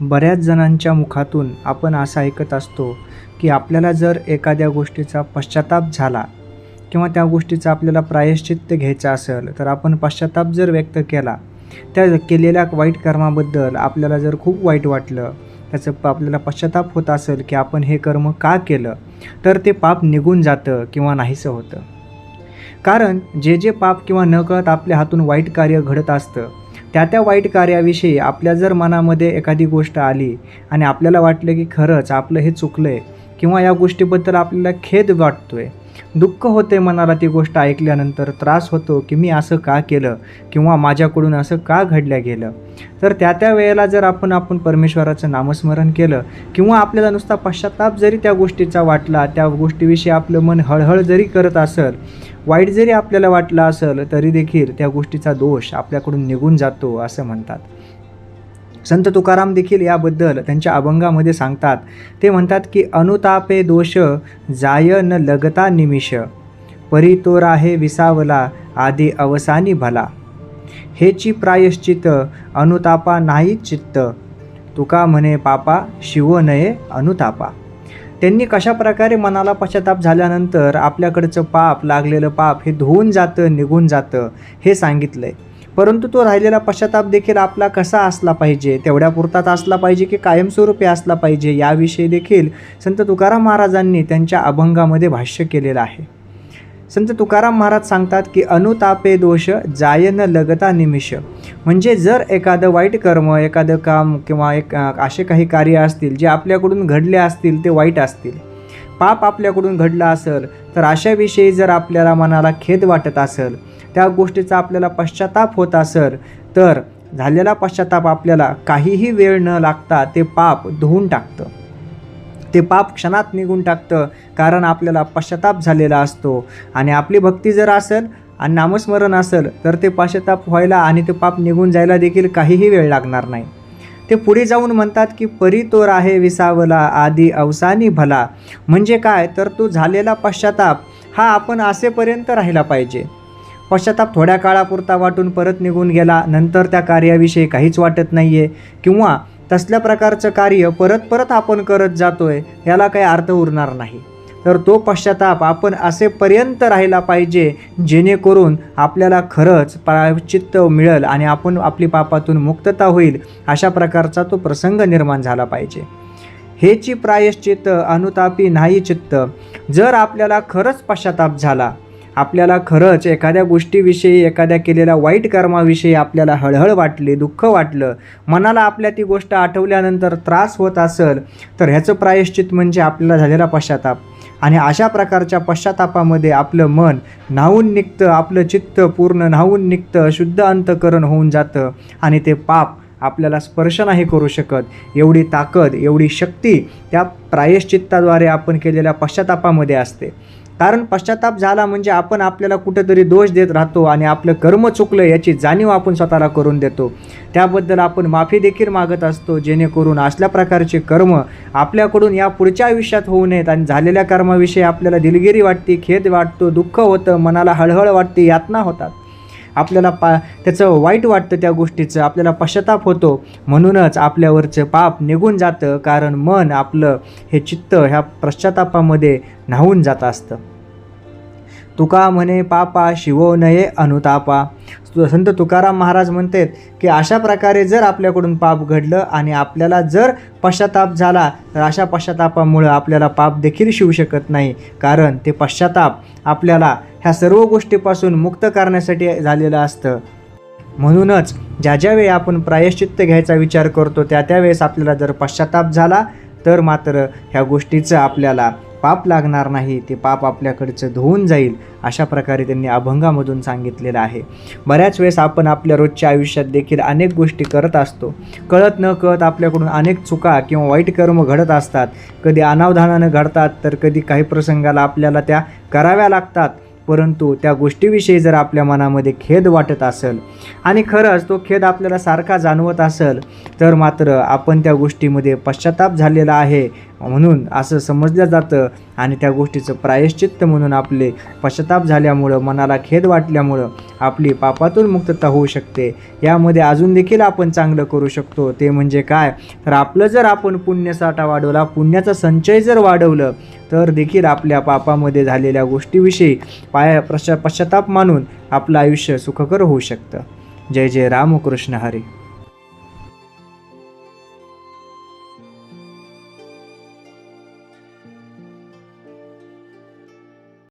बऱ्याच जणांच्या मुखातून आपण असं ऐकत असतो की आपल्याला जर एखाद्या गोष्टीचा पश्चाताप झाला किंवा त्या गोष्टीचा आपल्याला प्रायश्चित्त घ्यायचं असेल तर आपण पश्चाताप जर व्यक्त केला त्या केलेल्या वाईट कर्माबद्दल आपल्याला जर खूप वाईट वाटलं त्याचं प- आपल्याला पश्चाताप होत असेल की आपण हे कर्म का केलं तर ते पाप निघून जातं किंवा नाहीसं होतं. कारण जे जे पाप किंवा न कळत आपल्या हातून वाईट कार्य घडत असतं त्या त्या वाईट कार्याविषयी आपल्या जर मनामध्ये एखादी गोष्ट आली आणि आपल्याला वाटलं की खरंच आपलं हे चुकलं आहे किंवा या गोष्टीबद्दल आपल्याला खेद वाटतोय. दुःख होते मनाला ती गोष्ट ऐकल्यानंतर त्रास होतो की मी असं का केलं किंवा माझ्याकडून असं का घडलं गेलं. तर त्या त्या वेळेला जर आपण आपण परमेश्वराचं नामस्मरण केलं किंवा आपल्याला नुसता पश्चाताप जरी त्या गोष्टीचा वाटला त्या गोष्टीविषयी आपलं मन हळहळ जरी करत असेल वाईट जरी आपल्याला वाटलं असेल तरी देखील त्या गोष्टीचा दोष आपल्याकडून निघून जातो असं म्हणतात. संत तुकाराम देखील याबद्दल त्यांच्या अभंगामध्ये सांगतात. ते म्हणतात की अनुतापे दोष जाय न लगता निमिष. परी तो राहे विसावला आधी अवसानी भला. हेची प्रायश्चित अनुतापा नाही चित्त. तुका म्हणे पापा शिव नये अनुतापा. त्यांनी कशा प्रकारे मनाला पश्चाताप झाल्यानंतर आपल्याकडचं पाप लागलेलं पाप हे धुवून जातं निघून जातं हे सांगितलं आहे परंतु तो राहिलेला पश्चाताप देखील आपला कसा असला पाहिजे? तेवढ्यापुरताच असला पाहिजे की कायमस्वरूपी असला पाहिजे? याविषयी देखील संत तुकाराम महाराजांनी त्यांच्या अभंगामध्ये भाष्य केलेलं आहे. संत तुकाराम महाराज सांगतात की अनुतापे दोष जायन लगता निमिष. म्हणजे जर एखादं वाईट कर्म एखादं काम किंवा एक असे काही कार्य असतील जे आपल्याकडून घडले असतील ते वाईट असतील. पाप आपल्याकडून घडलं असेल तर अशाविषयी जर आपल्याला मनाला खेद वाटत असेल त्या गोष्टीचा आपल्याला पश्चाताप होत असेल तर झालेला पश्चाताप आपल्याला काहीही वेळ न लागता ते पाप धुवून टाकतं. ते पाप क्षणात निघून टाकतं कारण आपल्याला पश्चाताप झालेला असतो. आणि आपली भक्ती जर असेल आणि नामस्मरण असेल तर ते पश्चाताप व्हायला आणि ते पाप निघून जायला देखील काहीही वेळ लागणार नाही. ते पुढे जाऊन म्हणतात की परी तो राहे विसावला आधी अवसानी भला. म्हणजे काय? तर तो झालेला पश्चाताप हा आपण असेपर्यंत राहिला पाहिजे. पश्चाताप थोड्या काळापुरता वाटून परत निघून गेला. नंतर त्या कार्याविषयी काहीच वाटत नाही आहे किंवा तसल्या प्रकारचं कार्य परत परत आपण करत जातो आहे याला काही अर्थ उरणार नाही. तर तो पश्चाताप आपण असेपर्यंत राहिला पाहिजे जेणेकरून आपल्याला खरंच प्रायश्चित्त मिळेल आणि आपण आपली पापातून मुक्तता होईल अशा प्रकारचा तो प्रसंग निर्माण झाला पाहिजे. हेची प्रायश्चित्त अनुतापी नाही चित्त. जर आपल्याला खरंच पश्चाताप झाला आपल्याला खरंच एखाद्या गोष्टीविषयी एखाद्या केलेल्या वाईट कर्माविषयी आपल्याला हळहळ वाटली दुःख वाटलं मनाला आपल्या ती गोष्ट आठवल्यानंतर त्रास होत असेल तर ह्याचं प्रायश्चित म्हणजे आपल्याला झालेला पश्चाताप. आणि अशा प्रकारच्या पश्चातापामध्ये आपलं मन न्हावून निघतं आपलं चित्त पूर्ण न्हावून निघतं शुद्ध अंतकरण होऊन जातं आणि ते पाप आपल्याला स्पर्श नाही करू शकत. एवढी ताकद एवढी शक्ती त्या प्रायश्चित्ताद्वारे आपण केलेल्या पश्चातापामध्ये असते. कारण पश्चाताप झाला म्हणजे आपण आपल्याला कुठेतरी दोष देत राहतो आणि आपलं कर्म चुकलं याची जाणीव आपण स्वतःला करून देतो. त्याबद्दल आपण माफी देखील मागत असतो जेणेकरून असल्या प्रकारचे कर्म आपल्याकडून या पुढच्या आयुष्यात होऊ नयेत आणि झालेल्या कर्माविषयी आपल्याला दिलगिरी वाटते खेद वाटतो दुःख होतं मनाला हळहळ वाटते यातना होतात. आपल्याला पा त्याचं वाईट वाटतं त्या गोष्टीचं आपल्याला पश्चाताप होतो. म्हणूनच आपल्यावरचं पाप निघून जातं कारण मन आपलं हे चित्त ह्या पश्चातापामध्ये न्हावून जात असतं. तुका म्हणे पापा शिवो नये अनुतापा. संत तुकाराम महाराज म्हणतात की अशा प्रकारे जर आपल्याकडून पाप घडलं आणि आपल्याला जर पश्चाताप झाला तर अशा पश्चातापामुळं आपल्याला पाप देखील शिवू शकत नाही. कारण ते पश्चाताप आपल्याला ह्या सर्व गोष्टीपासून मुक्त करण्यासाठी झालेलं असतं. म्हणूनच ज्या ज्या वेळी आपण प्रायश्चित्त घ्यायचा विचार करतो त्या त्यावेळेस आपल्याला जर पश्चाताप झाला तर मात्र ह्या गोष्टीचं आपल्याला पाप लागणार नाही ते पाप आपल्याकडचं धुवून जाईल अशा प्रकारे त्यांनी अभंगामधून सांगितलेलं आहे. बऱ्याच वेळेस आपण आपल्या रोजच्या आयुष्यात देखील अनेक गोष्टी करत असतो. कळत न कळत आपल्याकडून अनेक चुका किंवा वाईट कर्म घडत असतात. कधी अनावधानानं घडतात तर कधी काही प्रसंगाला आपल्याला त्या कराव्या लागतात. परंतु त्या गोष्टीविषयी जर आपल्या मनामध्ये खेद वाटत असेल आणि खरंच तो खेद आपल्याला सारखा जाणवत असेल तर मात्र आपण त्या गोष्टीमध्ये पश्चाताप झालेला आहे. म्हणून असं समजलं जातं आणि त्या गोष्टीचं प्रायश्चित्त म्हणून आपले पश्चाताप झाल्यामुळं मनाला खेद वाटल्यामुळं आपली पापातून मुक्तता होऊ शकते. यामध्ये अजून देखील आपण चांगलं करू शकतो. ते म्हणजे काय? तर आपलं जर आपण पुण्यसाठा वाढवला पुण्याचा संचय जर वाढवलं तर देखील आपल्या पापामध्ये झालेल्या गोष्टीविषयी पाया प्रश पश्चाताप मानून आपलं आयुष्य सुखकर होऊ शकतं. जय जय रामकृष्ण हरी.